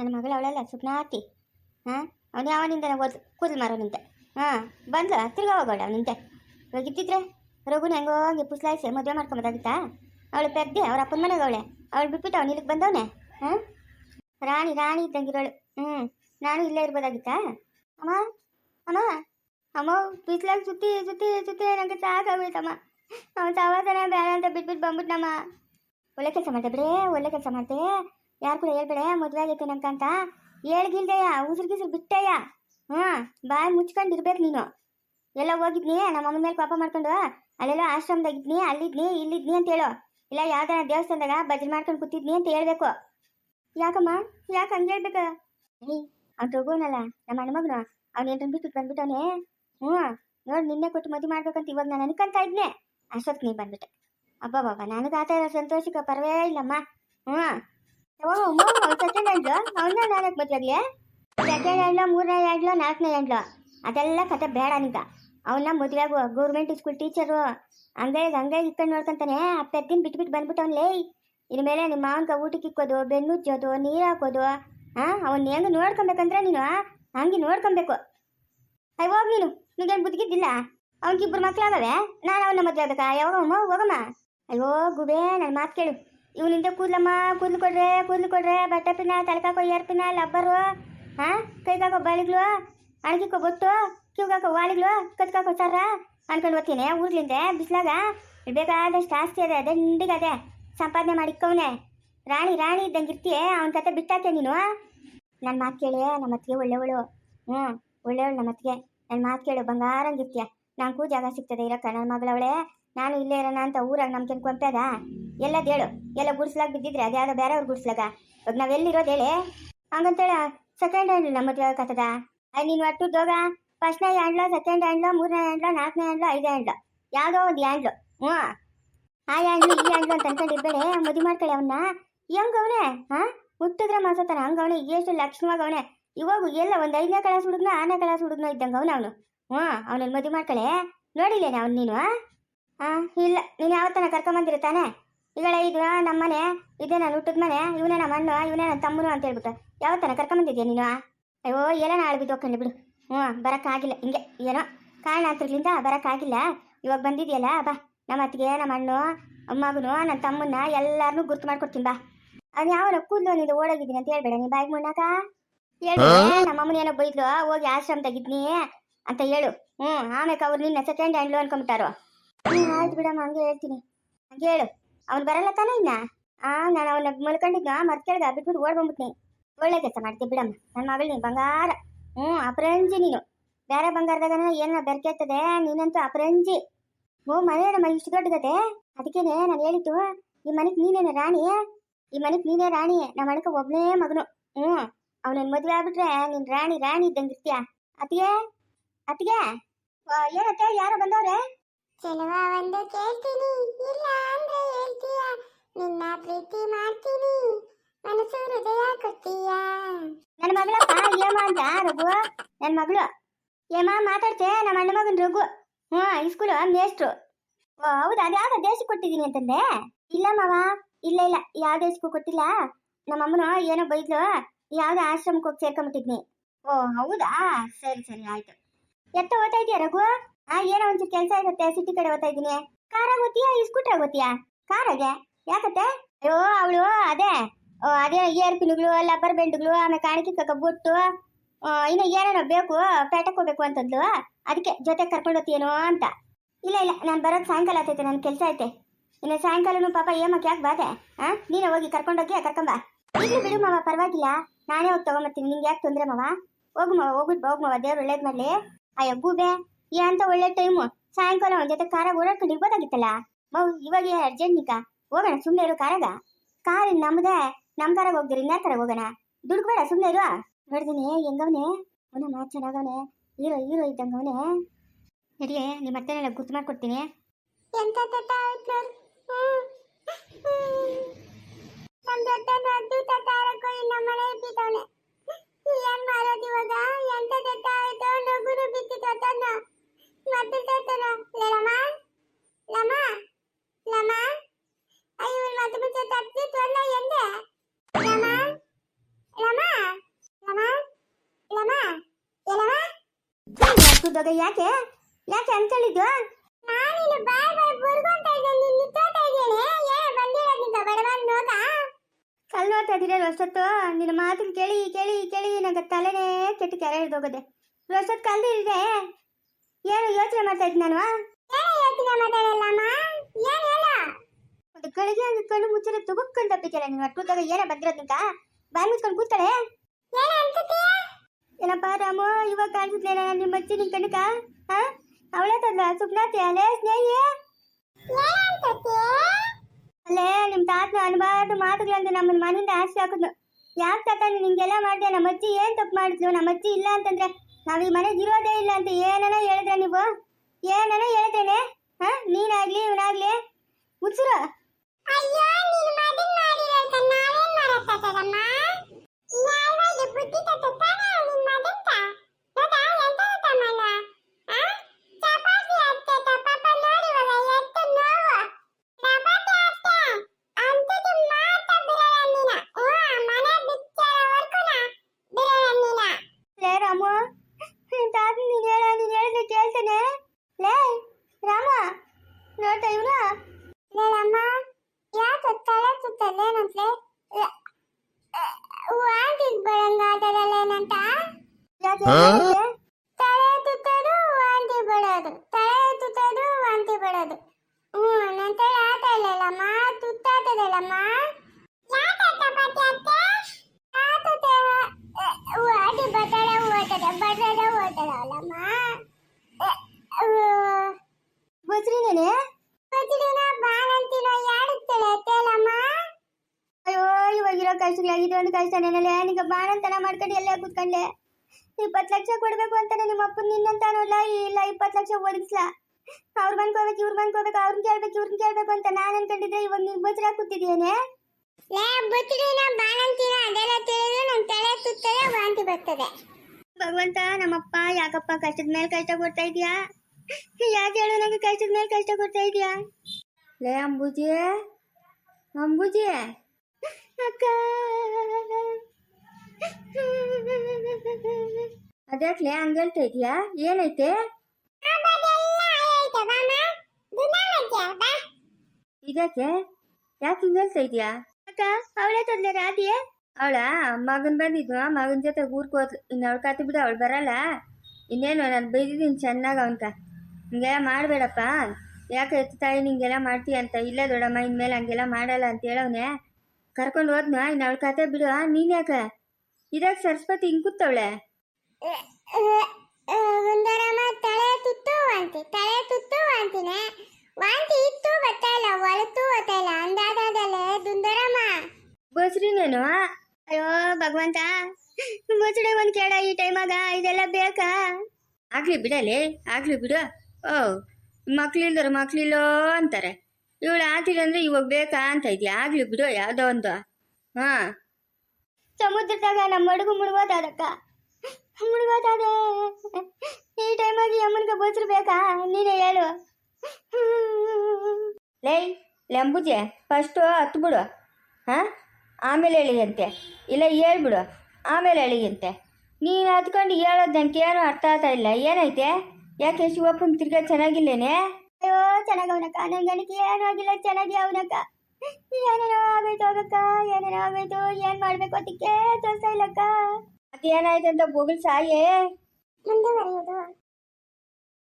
ನನ್ನ ಮಗಳು ಅವಳಲ್ಲ ಸುಪ್ನಾತಿ ಹಾಂ? ಅವನೇ ಅವನಿಂದ ಓದ್, ಕೂದಲು ಮಾರೋ ನಿಂತೆ ಹಾಂ, ಬಂದ್ಲ, ತಿರ್ಗಾ ಹೋಗೋಳ ನಿಂತೆ ಇವಾಗ ಇದ್ದಿದ್ರೆ ರಘುನ ಹೆಂಗೋ ಹಂಗೆ ಪುಸ್ಲಾಯಿಸಿ ಮದುವೆ ಮಾಡ್ಕೊಂಬೋದಾಗಿತ್ತಾ ಅವಳು ಪೆದ್ದೆ, ಅವ್ರ ಅಪ್ಪನ ಮನೆಗೆ ಅವಳೆ ಅವಳು ಬಿಟ್ಬಿಟ್ಟು ಅವ್ನು ಇಲ್ಲಿಗೆ ಬಂದವನೆ? ಹಾಂ? ರಾಣಿ ರಾಣಿ ಇದ್ದಂಗಿರೋಳು. ಹ್ಞೂ ನಾನು ಇಲ್ಲೇ ಇರ್ಬೋದಾಗಿತ್ತಾ? ಅಮ್ಮ ಅಮ್ಮ. ಅಮ್ಮ ಬಿಸ್ಲಾಗ ಸುತ್ತಿ ಸುತ್ತಿ ಸುತ್ತಿ ನನಗೆ ಸಾಕಾಗೋಯ್ತಮ್ಮ ಅವನ ಸವಾಸನ ಬೇಡ ಅಂತ ಬಿಟ್ಬಿಟ್ಟು ಬಂದ್ಬಿಟ್ನಮ್ಮ. ಒಳ್ಳೆ ಕೆಲಸ ಮಾಡ್ದೆ ಬರೇ ಒಳ್ಳೆ ಕೆಲಸ ಮಾಡ್ದೆ. ಯಾರು ಕೂಡ ಹೇಳ್ಬೇಡ ಮದುವೆ ಆಗೈತೆ ನಂಗಂತ. ಹೇಳ್ಗಿಲ್ದಯ್ಯ ಉಸಿರು ಗಿಸಿರು ಬಿಟ್ಟಯ್ಯ ಹ್ಞೂ ಬಾಯಿ ಮುಚ್ಕೊಂಡು ಇರ್ಬೇಕು ನೀನು. ಎಲ್ಲ ಹೋಗಿದ್ನಿ, ನಮ್ಮ ಅಮ್ಮನ ಮೇಲೆ ಪಾಪ ಮಾಡ್ಕೊಂಡು, ಅಲ್ಲೆಲ್ಲ ಆಶ್ರಮದಾಗಿದ್ನಿ ಅಲ್ಲಿದ್ನಿ, ಇಲ್ಲಿದ್ನಿ ಅಂತ ಹೇಳೋ. ಇಲ್ಲ, ಯಾವ್ದಾರ ದೇವಸ್ಥಾನದಾಗ ಭಜನೆ ಮಾಡ್ಕೊಂಡು ಕೂತಿದ್ನಿ ಅಂತ ಹೇಳ್ಬೇಕು. ಯಾಕಮ್ಮ, ಯಾಕೆ ಹಂಗೆ ಹೇಳ್ಬೇಕು? ಅವ್ನು ತಗೋನಲ್ಲ, ನಮ್ಮ ಹೆಣ್ಮಗ್ನು ಅವ್ನು ಏನ್ರ ಬಿಟ್ಟು ಬಂದ್ಬಿಟ್ಟವನೇ. ಹ್ಞೂ ನೋಡಿ ನಿನ್ನೆ ಕೊಟ್ಟು ಮದುವೆ ಮಾಡ್ಬೇಕಂತ ಇವಾಗ ನಾನು ಅನ್ಕೊಂತ ಇದ್ನೆ. ಅಷ್ಟೊತ್ತು ನೀನು ಬಂದ್ಬಿಟ್ಟೆ. ಅಬ್ಬಾ ಬಾಬಾ ನನಗೆ ಆತ ಸಂತೋಷಕ್ಕೆ ಪರವೇ ಇಲ್ಲಮ್ಮ. ಹ್ಞೂ ಸೆಕೆಂಡ್ ಹ್ಯಾಂಡ್ಲು ಅವನ್ನ ನಾಲ್ಕು ಮದುವೆ ಆಗಲಿ ಸೆಕೆಂಡ್ ಹ್ಯಾಂಡ್ಲು ಮೂರನೇ ಹ್ಯಾಂಡ್ಲು ನಾಲ್ಕನೇ ಹ್ಯಾಂಡ್ಲು ಅದೆಲ್ಲ ಕತೆ ಬೇಡ ನಿಂಗ. ಅವನ್ನ ಮದುವೆಗು ಗೌರ್ಮೆಂಟ್ ಸ್ಕೂಲ್ ಟೀಚರು ಹಂಗೆ ಹಂಗೆ ಇಟ್ಕೊಂಡು ನೋಡ್ಕೊಂತಾನೆ. ಪೆದ್ದಿನ ಬಿಟ್ಬಿಟ್ಟು ಬಂದ್ಬಿಟ್ಟವ್ನು ಇನ್ನು ಮೇಲೆ ನಿಮ್ಮ ಮಾವನ್ಕ ಊಟಕ್ಕೆ ಇಕ್ಕೋದು, ಬೆನ್ನು ಉಜ್ಜೋದು, ನೀರು ಹಾಕೋದು. ಹಾಂ ಅವನ್ನ ಹೆಂಗೆ ನೋಡ್ಕೊಬೇಕಂದ್ರೆ ನೀನು ಹಂಗೆ ನೋಡ್ಕೊಬೇಕು. ಅಯ್ಯ ಹೋಗ್ ನೀನು. ನಿಗೇನು ಬುದ್ಧಿಗಿದ್ದಿಲ್ಲ? ಮಕ್ಳು ಮಕ್ಳಾಗವೆ ನಾನು ಅವನ ಮದುವೆ ಆಗ್ಬೇಕಾ ಯಾವಾಗ ಹೋಗಮ್ಮ? ಅಯ್ಯೋ, ಗುಬೆ ನನ್ನ ಮಾತು ಕೇಳು. ಇವನಿಂದ ಕೂದಲಮ್ಮ, ಕೂದಲು ಕೊಡ್ರೆ ಕೂದಲು ಕೊಡ್ರೆ, ಬಟ್ಟೆ ಪಿನ ತಲೆಕಾಕೋ, ಏರ್ ಪಿನ ಲಬ್ಬರು, ಹಾಂ? ಕೈಗಾಕೋ ಬಾಳಿಗ್ಲು ಅಣಗಿಕೋ ಗೊತ್ತು, ಕಿವ್ಗಾಕೋ ವಾಳಿಗ್ಲು ಕತ್ಕಾಕೋ ಸರ ಅನ್ಕೊಂಡು ಹೋಗ್ತೀನಿ ಊರ್ಲಿಂದ, ಬಿಸ್ಲಾಗ. ಬೇಕಾದಷ್ಟು ಆಸ್ತಿ ದಂಡಿಗೆ ಅದೇ, ಸಂಪಾದನೆ ಮಾಡಿಕ್ಕವನೆ. ರಾಣಿ ರಾಣಿ ಇದ್ದಂಗೆ ಇರ್ತೀಯ, ಅವನ ಕತೆ ಬಿಟ್ಟಾಕೆ ನೀನು? ನನ್ನ ಮಾತು ಕೇಳಿ ನಮ್ಮ ಅತ್ತಿಗೆ ಒಳ್ಳೆವಳು. ಹ್ಞೂ ಒಳ್ಳೆಯವಳು ನಮ್ಮ ಅತ್ತಿಗೆ ನನ್ನ ಮಾತು ಕೇಳು ಬಂಗಾರಂಗಿರ್ತೀಯ ನಂಗೂ ಜಾಗ ಸಿಗ್ತದೆ ಇರೋ ನನ್ನ ಮಗಳವಳೆ ನಾನು ಇಲ್ಲೇ ಇರೋಣ ಅಂತ ಊರಾಗ ನಮ್ಗೇನು ಕೊಂಪೆದ ಎಲ್ಲ ಹೇಳು. ಎಲ್ಲ ಗುಡ್ಸ್ಲಾಗ ಬಿದ್ದಿದ್ರೆ ಅದ್ಯಾವುದೋ ಬೇರೆಯವ್ರು ಗುಡ್ಸ್ಲಾಗ. ಇವಾಗ ನಾವೆಲ್ಲಿರೋದು ಹೇಳಿ? ಹಂಗಂತೇಳ ಸೆಕೆಂಡ್ ಹ್ಯಾಂಡ್ ನಮ್ಮ ಕತ್ತದ ಅದು ನೀನು ಒಟ್ಟು ದೋಗ ಫಸ್ಟ್ನೇ ಹ್ಯಾಂಡ್ಲ ಸೆಕೆಂಡ್ ಹ್ಯಾಂಡ್ಲ, ಮೂರನೇ ಹ್ಯಾಂಡ್ಲ, ನಾಲ್ಕನೇ ಹ್ಯಾಂಡ್ಲ, ಐದನೇ ಹ್ಯಾಂಡ್ಲ. ಯಾವುದೋ ಒಂದು ಹ್ಯಾಂಡ್ಲು. ಹ್ಞೂ. ಆ ಹ್ಯಾಂಡ್ಲು, ಈ ಹ್ಯಾಂಡ್ಲು ಅಂತ ಅನ್ಕೊಂಡಿರ್ಬೇಡಿ ಮದುವೆ ಮಾಡ್ಕೊಳ್ಳಿ ಅವನ್ನ ಹೆಂಗ್ ಅವನೇ? ಹಾ? ಹುಟ್ಟಿದ್ರೆ ಮಾಸತಾನ ಹಂಗ ಅವನೇ. ಎಷ್ಟು ಲಕ್ಷಣವಾಗ ಅವನೇ. ಇವಾಗ ಎಲ್ಲ ಒಂದು ಐದನೇ ಕ್ಲಾಸ್ ಹುಡುಗನ, ಆರನೇ ಕ್ಲಾಸ್ ಹುಡುಗನ ಇದ್ದಂಗೆ ಅವನು ಅವನು. ಹ್ಞೂ. ಅವನಲ್ಲಿ ಮದುವೆ ಮಾಡ್ಕೊಳ್ಳೆ ನೋಡಿಲ್ಲೇನೆ ಅವ್ನು ನೀನು ಹಾಂ ಇಲ್ಲ ನೀನು ಯಾವತ್ತನ ಕರ್ಕೊಂಬಂದಿರ ತಾನೆ? ಈಗಳ ಇದು ನಮ್ಮನೆ ಇದೇ ನಾನು ಹುಟ್ಟಿದ ಮನೆ ಇವನೇ ನಮ್ಮ ಅಣ್ಣ ಇವನೇ ನನ್ನ ತಮ್ಮನು ಅಂತ ಹೇಳ್ಬಿಟ್ಟು ಯಾವತ್ತನ ಕರ್ಕೊಂಬಂದಿದ್ಯಾ ನೀನು? ಅಯ್ಯೋ ಎಲ್ಲ ನಾಳೆ ಬಿದ್ದು ಹೋಗ್ಕೊಂಡು ಬಿಡು. ಹ್ಞೂ ಬರೋಕ್ಕಾಗಿಲ್ಲ. ಹಿಂಗೆ ಏನೋ ಕಾರಣ ಕಾರಣಾಂತರಗಳಿಂದ ಬರೋಕ್ಕಾಗಿಲ್ಲ. ಇವಾಗ ಬಂದಿದ್ಯಲ್ಲ ಬಾ. ನಮ್ಮ ಅತ್ತಿಗೆ ನಮ್ಮ ಅಣ್ಣು ಮಗನು ನನ್ನ ತಮ್ಮನ್ನ ಎಲ್ಲಾರ್ನು ಗುರ್ತು ಮಾಡ್ಕೊಡ್ತೀನಿ ಬಾ. ಅದು ಯಾವನ ಕೂದಲು ನೀನು ಓಡೋಗಿದ್ದೀನಿ ಅಂತ ಹೇಳ್ಬೇಡ ನೀ ಬಾಯಿಗೆ ಮುನ್ನಾಕ ಹೇಳು ನಮ್ಮಮ್ಮನ ಏನೋ ಬೈದ್ಲು ಹೋಗಿ ಆಶ್ರಮದಾಗಿದ್ನಿ ಅಂತ ಹೇಳು. ಹ್ಞೂ ಆಮೇಲೆ ಅವ್ರು ನಿನ್ನ ಸೆಕೆಂಡ್ ಹ್ಯಾಂಡ್ಲು ಅನ್ಕೊಂಬಿಟ್ಟಾರು. ಆಯ್ತು ಬಿಡಮ್ಮ, ಹಂಗೆ ಹೇಳ್ತೀನಿ. ಹಂಗೆ ಹೇಳು. ಅವ್ನು ಬರಲ್ಲ ತಾನೇ ಇನ್ನ? ಆ, ನಾನು ಅವನ ಮಲ್ಕೊಂಡಿದ್ನ ಮರ್ಕೆಳ್ಗ ಬಿಟ್ಬಿಟ್ಟು ಓಡ್ ಬಂದ್ಬಿಟ್ನಿ. ಒಳ್ಳೆ ಕೆಲಸ ಮಾಡ್ತಿ ಬಿಡಮ್ಮ. ನನ್ನ ಮಗಳು ಬಂಗಾರ. ಹ್ಞೂ ಅಪರಂಜಿ ನೀನು. ಬೇರೆ ಬಂಗಾರದಾಗ ಏನೋ ಬೆರ್ಕೆತ್ತದೆ ನೀನಂತೂ ಅಪರಂಜಿ. ಓ, ಮನೆ ನಮ್ಮ ಇಷ್ಟು ದೊಡ್ಡದತೆ ಅದಕ್ಕೇನೆ ನಾನು ಹೇಳಿದ್ದು, ಈ ಮನೆಗೆ ನೀನೇನೆ ರಾಣಿ? ಈ ಮನೆಗೆ ನೀನೇ ರಾಣಿ. ನಮ್ಮ ಅಣ್ಣಕ್ಕೆ ಒಬ್ಬನೇ ಮಗನು. ಹ್ಞೂ ಅವನನ್ನ ಮದುವೆ ಆಗ್ಬಿಟ್ರೆ ನೀನು ರಾಣಿ ರಾಣಿ ಇದ್ದಂಗೆ ಇರ್ತೀಯ? ಅತ್ತಿಗೆ? ಅತ್ತಿಗೆ? ಏನತ್ತೆ, ಯಾರೋ ಬಂದವ್ರೆ? ಚೆಲುವ ಒಂದು ಕೇಳ್ತೀನಿ. ಇಲ್ಲ ಅಂದ್ರೆ ಹೇಳ್ತೀಯ? ನಿನ್ನ ಪ್ರೀತಿ ಮಾಡ್ತೀನಿ. ಮನಸ್ಸು ಹೃದಯ ಕೊಡ್ತೀಯ? ನನ್ನ ಮಗಳಪ್ಪ ಏಮ ಅಂತ, ರಘು. ನನ್ನ ಮಗಳು. ಏಮ ಮಾತಾಡ್ತೆ, ನಮ್ಮ ಅಣ್ಣ ಮಗನ್ ರಘು. ಹ್ಞೂ, ಈ ಸ್ಕೂಲು ಮೇಷ್ಟ್ರು. ಓ, ಹೌದಾ? ಅದು ಯಾವ ದೇಶಕ್ಕೆ ಕೊಟ್ಟಿದ್ದೀನಿ ಅಂತಂದೆ? ಇಲ್ಲ ಮಾವ, ಇಲ್ಲ ಇಲ್ಲ. ಯಾವ ದೇಶಕ್ಕೂ ಕೊಟ್ಟಿಲ್ಲ. ನಮ್ಮ ಅಮ್ಮನ ಏನೋ ಬೈದ್ಲು. ಯಾವ್ದೋ ಆಶ್ರಮಕ್ಕೆ ಹೋಗಿ ಸೇರ್ಕೊಂಬಿಟ್ಟಿದ್ನಿ ಓ, ಹೌದಾ? ಸರಿ ಸರಿ, ಆಯ್ತು. ಎತ್ತ ಓದ್ತಾ ಇದೀಯ ರಘು? ಆ ಏನೋ ಒಂಚೂರು ಕೆಲಸ ಇರುತ್ತೆ ಸಿಟಿ ಕಡೆ ಓದ್ತಾ ಇದ್ದೀನಿ. ಕಾರ್ ಆಗೋತಿಯಾ ಈ ಸ್ಕೂಟರ್ ಆಗೋತಿಯಾ? ಕಾರಾಗೆ ಯಾಕತ್ತೆ? ಅಯ್ಯೋ ಅವಳು ಅದೇ. ಓ, ಅದೇ ಏರ್ ಪಿನ್ಗಳು ಲಬ್ಬರ್ ಬೆಂಡ್ಗಳು ಆಮೇಲೆ ಕಾಣಿಕೆ ಕಕ್ಕ ಬುಟ್ಟು ಇನ್ನು ಏನೇನೋ ಬೇಕು ಪೇಟಕ್ಕೆ ಹೋಗ್ಬೇಕು ಅಂತಂದ್ಲು. ಅದಕ್ಕೆ ಜೊತೆ ಕರ್ಕೊಂಡು ಹೋಗ್ತೀಯೇನೋ ಅಂತ. ಇಲ್ಲ ಇಲ್ಲ ನಾನು ಬರೋದು ಸಾಯಂಕಾಲ ಆಗ್ತೈತೆ ನನ್ನ ಕೆಲಸ ಐತೆ. ಇನ್ನು ಸಾಯಂಕಾಲನು ಪಾಪ ಏಮಕ್ಕೆ ಯಾಕೆ ಬಾದೆ ಹಾಂ ನೀನು ಹೋಗಿ ಕರ್ಕೊಂಡೋಗಿ ಕರ್ಕೊಂಬ ಇಲ್ಲಿ ಬಿಡು ಮಾವ ಪರವಾಗಿಲ್ಲ. ನಾನೇ ಹೋಗಿ ತೊಗೊಂಬತ್ತೀನಿ ನಿಂಗೆ ಯಾಕೆ ತೊಂದರೆ ಮಾವ? ಹೋಗು ಮಾವ ಹೋಗ್ಬಿಟ್ಟು ಹೋಗು ಮಾವ. ದೇವ್ರು ಒಳ್ಳೇದು ಮಾಡಲಿ. ಅಯ್ಯೋ ಗೂಬೆ. ಏನಂತ ಒಳ್ಳೆ ಟೈಮು ಸಾಯಂಕಾಲ ಅವನ ಜೊತೆ ಕಾರಾಗ ಓಡಾಡ್ಕೊಂಡು ಇರ್ಬೋದಾಗಿತ್ತಲ್ಲ? ಮೌ, ಇವಾಗ ಅರ್ಜೆಂಟ್ ನಿಕ ಹೋಗೋಣ ಸುಮ್ಮನೆ ಇರೋ ಕಾರಾಗ. ಕಾರ್ ನಮ್ದೇ, ನಮ್ ಕಾರಾಗ ಹೋಗ್ದಿರಿ ಇನ್ನ ಕಾರಾಗ ಹೋಗೋಣ? ದುಡ್ಡು ಬೇಡ ಸುಮ್ಮನೆ ಇರುವ ನೋಡಿದೀನಿ, ಹೆಂಗವನೇ? ಅವನ ಮಾತು ಚೆನ್ನಾಗವನೆ ಹೀರೋ ಹೀರೋ ಇದ್ದಂಗವನೆ. ನಡಿಯೇ ನಿಮ್ಮ ಅತ್ತೆನೆಲ್ಲ ಗುರ್ತು ಮಾಡ್ಕೊಡ್ತೀನಿ. ಎಂತ ನೋಡು? ನಮ್ ದೊಡ್ಡ ಏನ್ ಮಾಡೋದು ಇವಾಗ? ಎಂತ ತಟ ಆಯ್ತು? ನಗುರು ಬಿತ್ತಿತ್ತು ತನ್ನ ಹುಟ್ಟಿದಾಗ ಯಾಕೆ? ಯಾಕೆ ಅಂತ ನಾನಿಲ್ಲಿ ಬಾಯ್ ಬಾಯ್ ಬುರ್ಕೊಂತ ಇದ್ದೆ ನೀನ್ ನಿಂತೋತಾ ಇದ್ದೇನೆ. ಏ ಬಂದಿರೋದ್ನಿಂದ ಬಡವನ್ ಕಲ್ಲು ನೋಡ್ತಾ ಇದ್ದೀರಲ್ಲ ಅಷ್ಟೊತ್ತು? ನಿನ್ನ ಮಾತನ್ನ ಕೇಳಿ ಕೇಳಿ ಕೇಳಿ ನಂಗೆ ತಲೆನೇ ಕೆಟ್ಟು ಕೆರೆ ಹಿಡ್ದೋಗದೆ ಅಷ್ಟೊತ್ತು ಕಲ್ಲು ಇದೆ ಏನು ಯೋಚನೆ ಮಾಡ್ತಾ ಇದ್ದೀನಿ ನಾನು? ಏನು ಯೋಚನೆ ಮಾತಾಡಲ್ಲಮ್ಮ ಏನು ಹೇಳ? ಒಂದು ಕಳಿಗೆ ಒಂದು ಕಣ್ಣು ಮುಚ್ಚರೆ ತುಗುಕ್ಕೊಂಡು ತಪ್ಪಿದ್ದಲ್ಲ ನೀನು? ಅಟ್ಟುದಾಗ ಬಂದಿರೋದ್ ನಿಂತ ಬಾಯಿ ಮುಚ್ಕೊಂಡು ಕೂತಾಳೆ ಏನ್ ಏನಪ್ಪ ರಾಮು, ಇವಾಗ ಕಾಣಿಸುತ್ತೆ ನಿಮ್ಮ ಅಜ್ಜಿ ನಿನ್ ಕಣಕ? ಹಾ ಅವಳೇ ತಂದ ಸುಪ್ನಾತಿ ಅಲೇ ಸ್ನೇಹಿ. ಅಲ್ಲೇ ನಿಮ್ ತಾತನ ಅನ್ಬಾರ್ದು ಮಾತುಗಳಂತ ನಮ್ಮ ಮನೆಯಿಂದ ಆಸೆ ಹಾಕಿದ್ನು ಯಾಕೆ ತಾತ ನಿಂಗೆಲ್ಲ ಮಾಡಿದೆ? ನಮ್ಮ ಅಜ್ಜಿ ಏನು ತಪ್ಪು ಮಾಡಿದ್ಲು? ನಮ್ಮ ಅಜ್ಜಿ ಇಲ್ಲ ಅಂತಂದ್ರೆ ನಾವು ಈ ಮನೆಗೆ ಇರೋದೇ ಇಲ್ಲ ಅಂತ ಏನನ ಹೇಳಿದ್ರೆ ನೀವು? ಏನನ ಹೇಳ್ತೇನೆ ಹಾ ನೀನಾಗ್ಲಿ, ಇವನಾಗ್ಲಿ. ಮುಚ್ಚುರು ಅಯ್ಯೋ ನೀನ್ ಮದನ್ ಮಾಡಿರೋದ್ಕ ನಾವೇನ್ ಮಾಡಕ್ಕಾಗದಮ್ಮ ನ್ಯಾಯವಾಗಿ ಬುದ್ಧಿ ತತ್ತಾನೆ ನಿನ್ ಮದನ್ಕ ನೋಡ ಎಂತ ತಮ್ಮನ ಆ ಚಪಾತಿ ಅತ್ತೆ ಪಾಪ ನೋಡಿವಲ್ಲ ಎಷ್ಟು ನೋವು ಚಪಾತಿ ಅತ್ತೆ ಅಂತದ್ದು ಮಾತ ಬಿಡಲ್ಲ ನೀನ ಓ ಮನೆ ಬಿಚ್ಚರವರ್ಕುನ ಬಿಡಲ್ಲ ನೀನ ಲೇ ರಾಮು ನಿನ್ ತಾತ ನೀನ್ ಹೇಳ ನೀನ್ ಹೇಳಿದ್ರೆ ಕೇಳ್ತಾನೆ ಲೇ ರಾಮ ನೋಡ್ತಾ ಇವ್ನ ಲೇಲಮ್ಮ ಯಾಕೆ ತಲೆ ಸುತ್ತಲ್ಲೇನಂತೆ ವಾಂತಿ ಬರಂಗಾದರಲ್ಲೇನಂತ ಹೇಳಿದ್ದೆ? ತಲೆ ತುತ್ತೋದು ವಾಂತಿ ಬರೋದು ತಲೆ ತುತ್ತದು ವಾಂತಿ ಬರೋದು ಹ್ಞೂ ನಂತರ ಆತ ಇಲ್ಲಲ್ಲಮ್ಮ ತುತ್ತಾತದಲ್ಲಮ್ಮ ವಾಟಿ ಬರ್ತಡೆ ಓದ್ತದೆ ಬರ್ತದೆ ಓದ್ತದಲ್ಲಮ್ಮ ಬಸ್ರಿನೇನೆ ಬಜ್ರಿನ ಬಾಣಂತಿನ ಯಾಡುತ್ತಳೆ ತೇಲಮ್ಮ ಅಯ್ಯೋ, ಇವಾಗಿರೋ ಕಷ್ಟಗಳು ಇದೊಂದು ಕಷ್ಟ ನೆನಲೆ ನಿಂಗೆ ಬಾಣಂತನ ಮಾಡ್ಕೊಂಡು ಎಲ್ಲೇ ಕೂತ್ಕೊಂಡೆ. ಇಪ್ಪತ್ತು ಲಕ್ಷ ಕೊಡ್ಬೇಕು ಅಂತಾನೆ ನಿಮ್ಮ ಅಪ್ಪ ನಿನ್ನಂತ ಅನ್ನೋಲ್ಲ? ಇಲ್ಲ ಇಪ್ಪತ್ತು ಲಕ್ಷ ಒದಗಿಸ್ಲ. ಅವ್ರು ಬಂದ್ಕೋಬೇಕು ಇವ್ರು ಬಂದ್ಕೋಬೇಕು ಅವ್ರನ್ನ ಕೇಳ್ಬೇಕು ಇವ್ರನ್ನ ಕೇಳ್ಬೇಕು ಅಂತ ನಾನು ಅನ್ಕೊಂಡಿದ್ರೆ ಇವಾಗ ನೀನು ಬಜ್ರ ಕೂತಿದ್ಯೇನೆ? ಲೇ ಬುತ್ತಿನ ಬಾಣಂತಿನ ಅದೆಲ್ಲ ತಿಳಿದು ನನ್ ತಲೆ ವಾಂತಿ ಬರ್ತದೆ. ಭಗವಂತ ನಮ್ಮಪ್ಪ ಯಾಕಪ್ಪ ಕಷ್ಟದ ಮೇಲೆ ಕಷ್ಟ ಕೊಡ್ತಾ ಇದೀಯಾ? ಯಾಕೆ ಹೇಳು ನಂಗೆ ಕಷ್ಟದ ಮೇಲೆ ಕಷ್ಟ ಕೊಡ್ತಾ ಇದೀಯಾ? ಲೇ ಅಂಬುಜಿ. ಅಂಬುಜಿ. ಅಕ್ಕ. ಅದ್ಯಾಕ್ಲೆ ಹಂಗ್ ಹೇಳ್ತಾ ಇದೀಯಾ? ಏನೈತೆ? ಇದಕ್ಕೆ? ಯಾಕೆ ಹಿಂಗ್ ಹೇಳ್ತಾ ಇದೀಯಾ? ಅಕ್ಕ ಅವಳೇ ತಂದೆ ರಾಧಿಯೇ? ಅವಳ? ಮಗನ್ ಬಂದಿದ್ವ ಮಗನ ಜೊತೆ ಊರ್ಗ್ ಹೋದ್ಲು ಇನ್ನು ಅವಳ ಕತೆ ಬಿಡು ಅವಳು ಬರಲ್ಲ. ಇನ್ನೇನು ನಾನು ಬೈದಿದ್ದೀನಿ ಚೆನ್ನಾಗಿ ಅವನ್ಕ ಹಿಂಗೆಲ್ಲ ಮಾಡಬೇಡಪ್ಪ. ಯಾಕೆ ಎತ್ತ ತಾಯಿ ನಿಂಗೆಲ್ಲ ಮಾಡ್ತೀಯ ಅಂತ? ಇಲ್ಲ ದೊಡ್ಡಮ್ಮ ಇನ್ಮೇಲೆ ಹಂಗೆಲ್ಲ ಮಾಡಲ್ಲ ಅಂತ ಹೇಳವ್ನೆ. ಕರ್ಕೊಂಡು ಹೋದ್ನ? ಇನ್ನು ಅವಳ ಕತೆ ಬಿಡು ನೀನ್ ಯಾಕೆ? ಇದಾಗ ಸರಸ್ವತಿ ಹಿಂಗ್ ಕೂತವಳೆ? ಒಂದರಮ್ಮ ತಲೆ ತುತ್ತು ವಾಂತಿ ತಲೆ ತುತ್ತು ವಾಂತಿನೇ. ವಾಂತಿ ಇತ್ತು ಬರ್ತಾ ಇಲ್ಲ ಹೊಲತ್ತು ಬರ್ತಾ ಇಲ್ಲ ಅಂದಾದಲ್ಲೇ ದುಂದರಮ್ಮ ಬಸ್ರಿನೇನು? ಅಯ್ಯೋ ಭಗವಂತ ಮುಚ್ಚಡೆ ಒಂದ್ ಕೇಳ ಈ ಟೈಮಾಗ ಇದೆಲ್ಲ ಬೇಕಾ? ಆಗ್ಲಿ ಬಿಡಲಿ ಆಗ್ಲಿ ಬಿಡು. ಓ ಮಕ್ಳಿಲ್ದರ ಮಕ್ಳಿಲ್ಲೋ ಅಂತಾರೆ. ಇವಳು ಆತಿಲ್ಲ ಅಂದ್ರೆ ಇವಾಗ ಬೇಕಾ ಅಂತ ಇದೆಯಾ? ಆಗ್ಲಿ ಬಿಡು ಯಾವ್ದೋ ಒಂದು. ಹಾ. ಸಮುದ್ರದಾಗ ನಮ್ಮ ಮಡುಗು ಮುಳುಗೋದಾದಕ್ಕ. ಮುಳುಗೋದಾದೆ ಈ ಟೈಮಾಗಿ ಅಮ್ಮನಿಗೆ ಬಚ್ಚಿರ್ಬೇಕಾ ಬೇಕಾ? ನೀನೇ ಹೇಳು. ಲೇ, ಲಂಬುಜೆ ಫಸ್ಟು ಹತ್ತು ಬಿಡು ಹಾಂ? ಆಮೇಲೆ ಎಳಿಯಂತೆ ಇಲ್ಲ, ಹೇಳ್ಬಿಡು. ಆಮೇಲೆ ಎಳಿಯಂತೆ ನೀನು ಹತ್ಕೊಂಡು ಹೇಳೋದು ನನಗೆ ಏನು ಅರ್ಥ ಆಗ್ತಾ ಇಲ್ಲ. ಏನೈತೆ? ಯಾಕೆ ಶಿವಪ್ಪನ ತಿರ್ಗಾ ಚೆನ್ನಾಗಿಲ್ಲೇನೆ? ಅಯ್ಯೋ, ಚೆನ್ನಾಗವನಕ್ಕ. ನನ್ನ ಗಣಿಕೆ ಏನೂ ಆಗಿಲ್ಲ, ಚೆನ್ನಾಗಿ ಅವನಕ್ಕ. ಏನೇನೋ ಆಗೈತು ಅದಕ್ಕ? ಏನೇನೋ ಆಗೈತು ಏನು ಮಾಡಬೇಕು ಅದಕ್ಕೆ? ತೋರ್ಸ ಇಲ್ಲಕ್ಕ. ಅದೇನಾಯ್ತು ಅಂತ ಗೂಗಲ್ ಸಾಯೇ. ಮುಂದುವರಿಯುವ